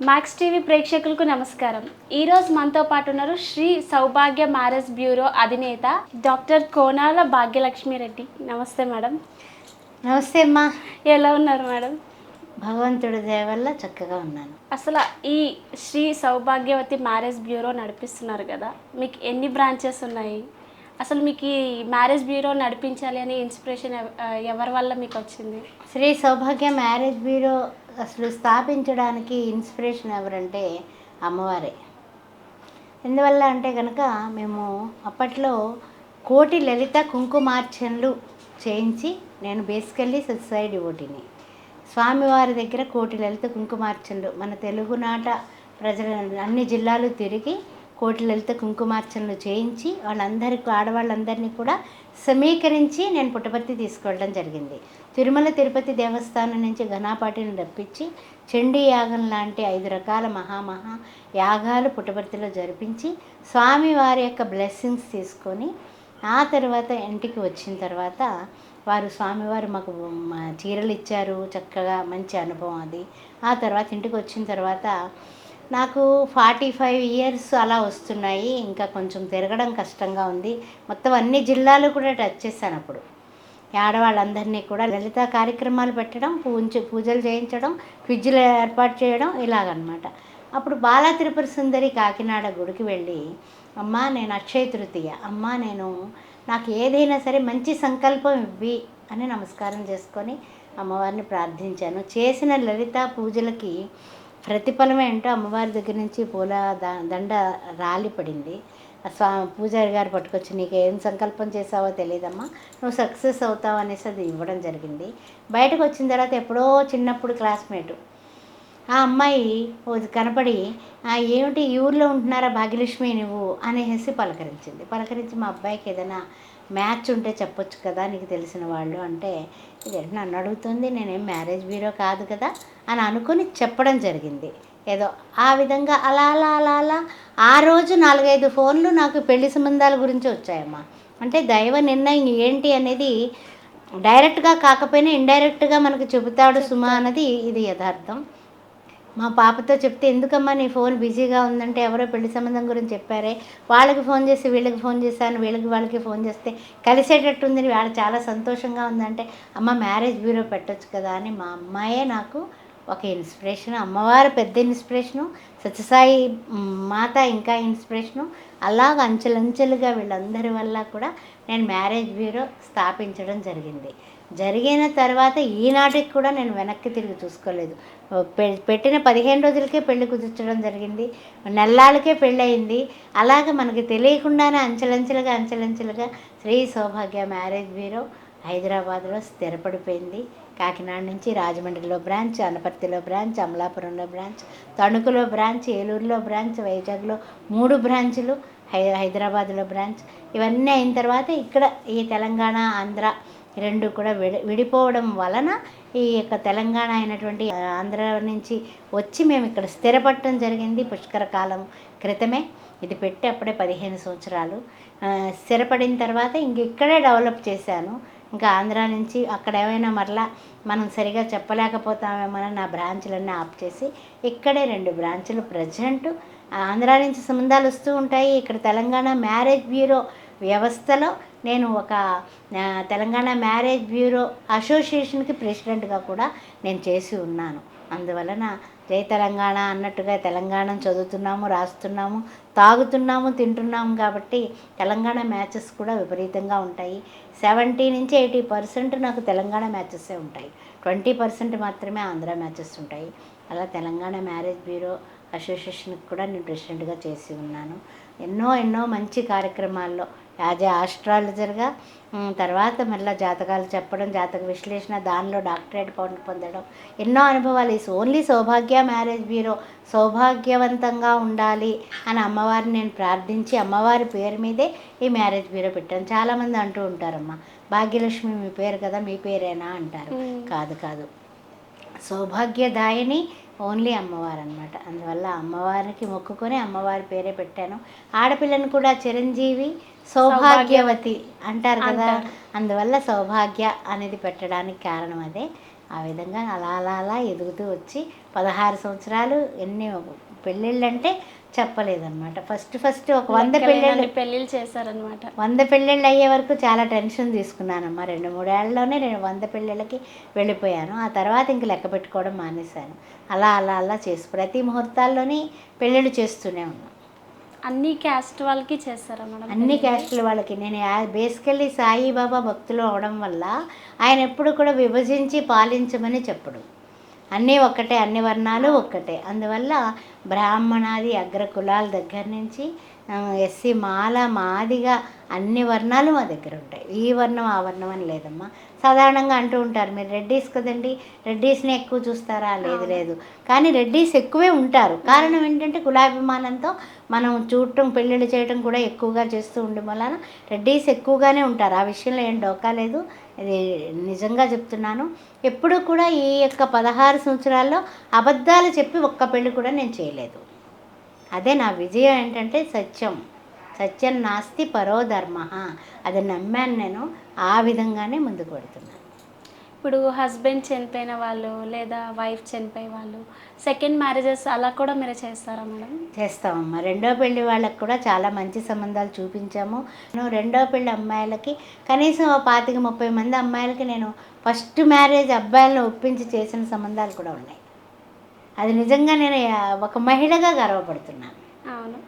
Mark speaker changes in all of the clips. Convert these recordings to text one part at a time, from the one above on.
Speaker 1: Max TV ప్రేక్షకులకు నమస్కారం. ఈరోజు మనతో పాటు ఉన్నారు శ్రీ సౌభాగ్య మ్యారేజ్ బ్యూరో అధినేత డాక్టర్ కోనాల భాగ్యలక్ష్మి రెడ్డి. నమస్తే మేడం.
Speaker 2: నమస్తే అమ్మా.
Speaker 1: ఎలా ఉన్నారు మేడం?
Speaker 2: భగవంతుడి దయ వల్ల చక్కగా ఉన్నాను.
Speaker 1: అసలు ఈ శ్రీ సౌభాగ్యవతి మ్యారేజ్ బ్యూరో నడిపిస్తున్నారు కదా. మీకు ఎన్ని బ్రాంచెస్ ఉన్నాయి? అసలు మీకు ఈ మ్యారేజ్ బ్యూరో నడిపించాలి అనే ఇన్స్పిరేషన్ ఎవరి వల్ల మీకు వచ్చింది?
Speaker 2: శ్రీ సౌభాగ్య మ్యారేజ్ బ్యూరో అసలు స్థాపించడానికి ఇన్స్పిరేషన్ ఎవరంటే అమ్మవారే. ఎందువల్ల అంటే కనుక మేము అప్పట్లో కోటి లలిత కుంకుమార్చనలు చేయించి నేను బేసికల్లీ సొసైడ్ ఓటిని. స్వామివారి దగ్గర కోటి లలిత కుంకుమార్చనలు మన తెలుగునాట ప్రజల అన్ని జిల్లాలు తిరిగి కోటి లలిత కుంకుమార్చనలు చేయించి వాళ్ళందరికీ ఆడవాళ్ళందరినీ కూడా సమీకరించి నేను పుట్టపర్తి తీసుకెళ్ళడం జరిగింది. తిరుమల తిరుపతి దేవస్థానం నుంచి ఘనాపాటిని రప్పించి చండీ యాగం లాంటి ఐదు రకాల మహామహా యాగాలు పుట్టపర్తిలో జరిపించి స్వామివారి యొక్క బ్లెస్సింగ్స్ తీసుకొని ఆ తర్వాత ఇంటికి వచ్చిన తర్వాత వారు స్వామివారు మాకు చీరలు ఇచ్చారు చక్కగా మంచి అనుభవం అది. ఆ తర్వాత ఇంటికి వచ్చిన తర్వాత నాకు ఫార్టీ ఫైవ్ ఇయర్స్ అలా వస్తున్నాయి. ఇంకా కొంచెం తిరగడం కష్టంగా ఉంది. మొత్తం అన్ని జిల్లాలు కూడా టచ్ చేశాను అప్పుడు. ఆడవాళ్ళందరినీ కూడా లలిత కార్యక్రమాలు పెట్టడం పూజ పూజలు చేయించడం క్విజ్లు ఏర్పాటు చేయడం ఇలాగనమాట. అప్పుడు బాలా త్రిపుర సుందరి కాకినాడ గుడికి వెళ్ళి అమ్మా నేను అక్షయ తృతీయ. అమ్మా నేను నాకు ఏదైనా సరే మంచి సంకల్పం ఇవ్వి అని నమస్కారం చేసుకొని అమ్మవారిని ప్రార్థించాను. చేసిన లలిత పూజలకి ప్రతిఫలం ఏంటో అమ్మవారి దగ్గర నుంచి పూల ద- దండ రాలి పడింది. స్వా పూజారి గారు పట్టుకొచ్చి నీకు ఏం సంకల్పం చేసావో తెలియదమ్మా నువ్వు సక్సెస్ అవుతావు అనేసి అది ఇవ్వడం జరిగింది. బయటకు వచ్చిన తర్వాత ఎప్పుడో చిన్నప్పుడు క్లాస్మేటు. ఆ అమ్మాయి కనపడి ఏమిటి ఈ ఊర్లో ఉంటున్నారా భాగ్యలక్ష్మి నువ్వు? అనేసి పలకరించింది. పలకరించి మా అబ్బాయికి ఏదైనా మ్యాచ్ ఉంటే చెప్పొచ్చు కదా నీకు తెలిసిన వాళ్ళు అంటే ఇదేంటి నన్ను అడుగుతుంది? నేనేం మ్యారేజ్ బ్యూరో కాదు కదా? అని అనుకొని చెప్పడం జరిగింది. ఏదో ఆ విధంగా అలా అలా అలా అలా ఆ రోజు నాలుగైదు ఫోన్లు నాకు పెళ్ళి సంబంధాల గురించి వచ్చాయమ్మా. అంటే దైవ నిర్ణయం ఏంటి అనేది డైరెక్ట్గా కాకపోయినా ఇండైరెక్ట్గా మనకు చెబుతాడు సుమా అన్నది ఇది యథార్థం. మా పాపతో చెప్తే ఎందుకమ్మా నీ ఫోన్ బిజీగా ఉందంటే ఎవరో పెళ్ళి సంబంధం గురించి చెప్పారే? వాళ్ళకి ఫోన్ చేసి వీళ్ళకి ఫోన్ చేశాను వీళ్ళకి వాళ్ళకి ఫోన్ చేస్తే కలిసేటట్టు ఉందని వాళ్ళు చాలా సంతోషంగా ఉందంటే అమ్మ మ్యారేజ్ బ్యూరో పెట్టొచ్చు కదా అని మా అమ్మాయే నాకు ఒక ఇన్స్పిరేషన్ అమ్మవారు పెద్ద ఇన్స్పిరేషను సత్యసాయి మాత ఇంకా ఇన్స్పిరేషను అలాగ అంచెలంచెలుగా వీళ్ళందరి వల్ల కూడా నేను మ్యారేజ్ బ్యూరో స్థాపించడం జరిగింది. జరిగిన తర్వాత ఈనాటికి కూడా నేను వెనక్కి తిరిగి చూసుకోలేదు. పె- పెట్టిన పదిహేను రోజులకే పెళ్ళి కుదుర్చడం జరిగింది. నెల్లాళ్ళకే పెళ్ళయింది. అలాగే మనకి తెలియకుండానే అంచెలంచెలుగా అంచెలంచెలుగా శ్రీ సౌభాగ్య మ్యారేజ్ బ్యూరో హైదరాబాద్లో స్థిరపడిపోయింది. కాకినాడ నుంచి రాజమండ్రిలో బ్రాంచ్ అనపర్తిలో బ్రాంచ్ అమలాపురంలో బ్రాంచ్ తణుకులో బ్రాంచ్ ఏలూరులో బ్రాంచ్ వైజాగ్లో మూడు బ్రాంచులు హై హైదరాబాద్లో బ్రాంచ్. ఇవన్నీ అయిన తర్వాత ఇక్కడ ఈ తెలంగాణ ఆంధ్ర రెండు కూడా విడి విడిపోవడం వలన ఈ యొక్క తెలంగాణ అయినటువంటి ఆంధ్ర నుంచి వచ్చి మేము ఇక్కడ స్థిరపడటం జరిగింది పుష్కర కాలం క్రితమే. ఇది పెట్టి అప్పుడే పదిహేను సంవత్సరాలు. స్థిరపడిన తర్వాత ఇంక ఇక్కడే డెవలప్ చేశాను. ఇంకా ఆంధ్ర నుంచి అక్కడ ఏమైనా మరలా మనం సరిగా చెప్పలేకపోతామేమోనని నా బ్రాంచ్లన్నీ ఆఫ్ చేసి ఇక్కడే రెండు బ్రాంచులు ప్రజెంట్. ఆంధ్ర నుంచి సంబంధాలు వస్తూ ఉంటాయి. ఇక్కడ తెలంగాణ మ్యారేజ్ బ్యూరో వ్యవస్థలో నేను ఒక తెలంగాణ మ్యారేజ్ బ్యూరో అసోసియేషన్కి ప్రెసిడెంట్గా కూడా నేను చేసి ఉన్నాను. అందువలన జై తెలంగాణ అన్నట్టుగా తెలంగాణ చదువుతున్నాము రాస్తున్నాము తాగుతున్నాము తింటున్నాము కాబట్టి తెలంగాణ మ్యాచెస్ కూడా విపరీతంగా ఉంటాయి. సెవెంటీ నుంచి ఎయిటీ పర్సెంట్ నాకు తెలంగాణ మ్యాచెస్సే ఉంటాయి. ట్వంటీ పర్సెంట్ మాత్రమే ఆంధ్ర మ్యాచెస్ ఉంటాయి. అలా తెలంగాణ మ్యారేజ్ బ్యూరో అసోసియేషన్కి కూడా నేను ప్రెసిడెంట్గా చేసి ఉన్నాను. ఎన్నో ఎన్నో మంచి కార్యక్రమాల్లో యాజ్ ఏ ఆస్ట్రాలజర్గా తర్వాత మళ్ళీ జాతకాలు చెప్పడం జాతక విశ్లేషణ దానిలో డాక్టరేట్ పొంద పొందడం ఎన్నో అనుభవాలు. ఈ ఓన్లీ సౌభాగ్య మ్యారేజ్ బ్యూరో సౌభాగ్యవంతంగా ఉండాలి అని అమ్మవారిని నేను ప్రార్థించి అమ్మవారి పేరు మీదే ఈ మ్యారేజ్ బ్యూరో పెట్టాను. చాలామంది అంటూ ఉంటారమ్మా భాగ్యలక్ష్మి మీ పేరు కదా మీ పేరేనా? అంటారు. కాదు కాదు. సౌభాగ్యదాయని ఓన్లీ అమ్మవారు అనమాట అందువల్ల అమ్మవారికి మొక్కుకొని అమ్మవారి పేరే పెట్టాను. ఆడపిల్లను కూడా చిరంజీవి సౌభాగ్యవతి అంటారు కదా. అందువల్ల సౌభాగ్య అనేది పెట్టడానికి కారణం అదే. ఆ విధంగా అలా అలా అలా ఎదుగుతూ వచ్చి పదహారు సంవత్సరాలు ఎన్ని పెళ్ళిళ్ళు అంటే చెప్పలేదన్నమాట. ఫస్ట్ ఫస్ట్ ఒక వంద పెళ్ళిళ్ళు
Speaker 1: లెక్కలేనన్ని పెళ్ళిళ్ళు చేశారనమాట
Speaker 2: వంద పెళ్ళిళ్ళు అయ్యే వరకు చాలా టెన్షన్ తీసుకున్నానమ్మా. రెండు మూడేళ్ళలోనే నేను వంద పెళ్ళిళ్ళకి వెళ్ళిపోయాను. ఆ తర్వాత ఇంక లెక్క పెట్టుకోవడం మానేశాను. అలా అలా అలా చేసి ప్రతి ముహూర్తాల్లోని పెళ్ళిళ్ళు చేస్తూనే ఉన్నాను.
Speaker 1: అన్ని క్యాస్ట్ వాళ్ళకి చేస్తారా మేడం
Speaker 2: అన్ని క్యాస్టుల వాళ్ళకి. నేను బేసికల్లీ సాయిబాబా భక్తులు అవడం వల్ల ఆయన ఎప్పుడు కూడా విభజించి పాలించమని చెప్పడు. అన్నీ ఒక్కటే అన్ని వర్ణాలు ఒక్కటే. అందువల్ల బ్రాహ్మణాది అగ్ర కులాల దగ్గర నుంచి ఎస్సీ మాల మాదిగా అన్ని వర్ణాలు మా దగ్గర ఉంటాయి. ఈ వర్ణం ఆ వర్ణం అని లేదమ్మా. సాధారణంగా అంటూ ఉంటారు మీరు రెడ్డీస్ కదండి రెడ్డీస్ని ఎక్కువ చూస్తారా? లేదు లేదు. కానీ రెడ్డీస్ ఎక్కువే ఉంటారు. కారణం ఏంటంటే కులాభిమానంతో మనం చూడటం పెళ్ళిళ్ళు చేయటం కూడా ఎక్కువగా చేస్తూ ఉండడం వలన రెడ్డీస్ ఎక్కువగానే ఉంటారు. ఆ విషయంలో ఏం డోకా లేదు. ఇది నిజంగా చెప్తున్నాను. ఎప్పుడూ కూడా ఈ యొక్క పదహారు సంవత్సరాల్లో అబద్ధాలు చెప్పి ఒక్క పెళ్ళి కూడా నేను చేయలేదు. అదే నా విజయం ఏంటంటే సత్యం. సత్యం నాస్తి పరో ధర్మ. అది నమ్మాను నేను ఆ విధంగానే ముందుకు పెడుతున్నాను
Speaker 1: ఇప్పుడు హస్బెండ్ చనిపోయిన వాళ్ళు లేదా వైఫ్ చనిపోయే వాళ్ళు సెకండ్ మ్యారేజెస్ అలా కూడా మీరు చేస్తారా మేడం?
Speaker 2: చేస్తామమ్మా. రెండో పెళ్ళి వాళ్ళకి కూడా చాలా మంచి సంబంధాలు చూపించాము. నేను రెండో పెళ్ళి అమ్మాయిలకి కనీసం ఓ పాతిక ముప్పై మంది అమ్మాయిలకి నేను ఫస్ట్ మ్యారేజ్ అబ్బాయిలను ఒప్పించి చేసిన సంబంధాలు కూడా ఉన్నాయి. అది నిజంగా నేను ఒక మహిళగా గర్వపడుతున్నాను.
Speaker 1: అవును.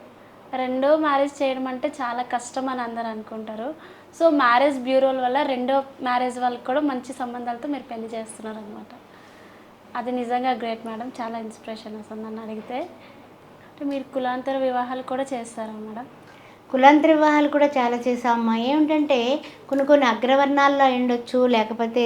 Speaker 1: రెండో మ్యారేజ్ చేయడం అంటే చాలా కష్టం అని అందరు అనుకుంటారు. సో మ్యారేజ్ బ్యూరోల వల్ల రెండో మ్యారేజ్ వాళ్ళకి కూడా మంచి సంబంధాలతో మీరు పెళ్ళి చేస్తున్నారు అనమాట అది నిజంగా గ్రేట్ మేడం. చాలా ఇన్స్పిరేషన్ వస్తుంది నన్ను అడిగితే. అంటే మీరు కులాంతర వివాహాలు కూడా చేస్తారా మేడం?
Speaker 2: కులాంతర వివాహాలు కూడా చాలా చేసామమ్మా ఏమిటంటే కొన్ని కొన్ని అగ్రవర్ణాల్లో ఉండొచ్చు లేకపోతే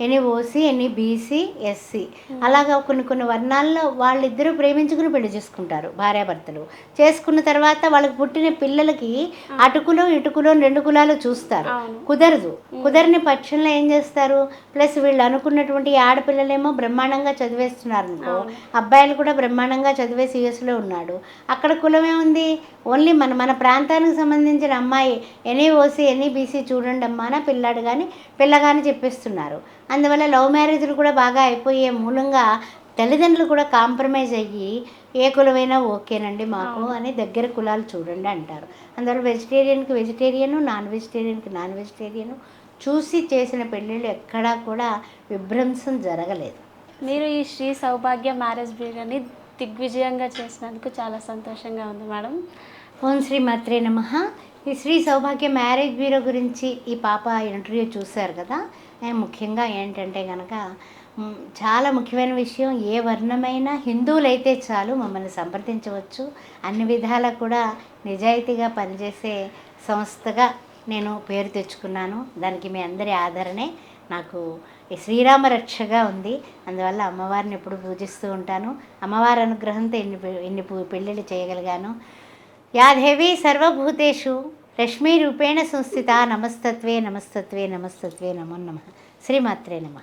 Speaker 2: ఎన్ని ఓసీ ఎన్ని బీసీ ఎస్సీ అలాగా కొన్ని కొన్ని వర్ణాల్లో వాళ్ళిద్దరూ ప్రేమించుకుని పెళ్ళి చేసుకుంటారు భార్యాభర్తలు. చేసుకున్న తర్వాత వాళ్ళకి పుట్టిన పిల్లలకి అటుకులో ఇటుకులో రెండు కులాలు చూస్తారు. కుదరదు. కుదరని పక్షంలో ఏం చేస్తారు? ప్లస్ వీళ్ళు అనుకున్నటువంటి ఆడపిల్లలేమో బ్రహ్మాండంగా చదివేస్తున్నారు అనుకో అబ్బాయిలు కూడా బ్రహ్మాండంగా చదివేసి యుఎస్లో ఉన్నాడు. అక్కడ కులమే ఉంది ఓన్లీ మన మన ప్రాంతానికి సంబంధించిన అమ్మాయి ఎనీ ఓసీ ఎనీ బీసీ చూడండి అమ్మా నా పిల్లాడు కానీ పిల్ల కానీ చెప్పిస్తున్నారు. అందువల్ల లవ్ మ్యారేజ్లు కూడా బాగా అయిపోయే మూలంగా తల్లిదండ్రులు కూడా కాంప్రమైజ్ అయ్యి ఏ కులమైనా ఓకేనండి మాకు అని దగ్గర కులాలు చూడండి అంటారు. అందువల్ల వెజిటేరియన్కి వెజిటేరియన్ నాన్ వెజిటేరియన్కి నాన్ వెజిటేరియన్ చూసి చేసిన పెళ్ళిళ్ళు ఎక్కడా కూడా విభ్రంశం జరగలేదు.
Speaker 1: మీరు ఈ శ్రీ సౌభాగ్య మ్యారేజ్ బ్యూరోని దిగ్విజయంగా చేసినందుకు చాలా సంతోషంగా ఉంది మేడం.
Speaker 2: ఓం శ్రీ మాత్రే నమ. ఈ శ్రీ సౌభాగ్య మ్యారేజ్ బ్యూరో గురించి ఈ పాప ఇంటర్వ్యూ చూశారు కదా. ముఖ్యంగా ఏంటంటే కనుక చాలా ముఖ్యమైన విషయం ఏ వర్ణమైనా హిందువులైతే చాలు మమ్మల్ని సంప్రదించవచ్చు. అన్ని విధాలా కూడా నిజాయితీగా పనిచేసే సంస్థగా నేను పేరు తెచ్చుకున్నాను. దానికి మీ అందరి ఆదరణే. నాకు శ్రీరామ రక్షగా ఉంది. అందువల్ల అమ్మవారిని ఎప్పుడు పూజిస్తూ ఉంటాను. అమ్మవారి అనుగ్రహంతో ఎన్ని ఎన్ని పెళ్ళిళ్ళు చేయగలిగాను. యా దేవి సర్వభూతేషు లక్ష్మీరూపేణ సంస్థిత నమస్తత్వే నమస్తత్వే నమస్తత్వే నమో నమ. శ్రీమాత్రే నమ.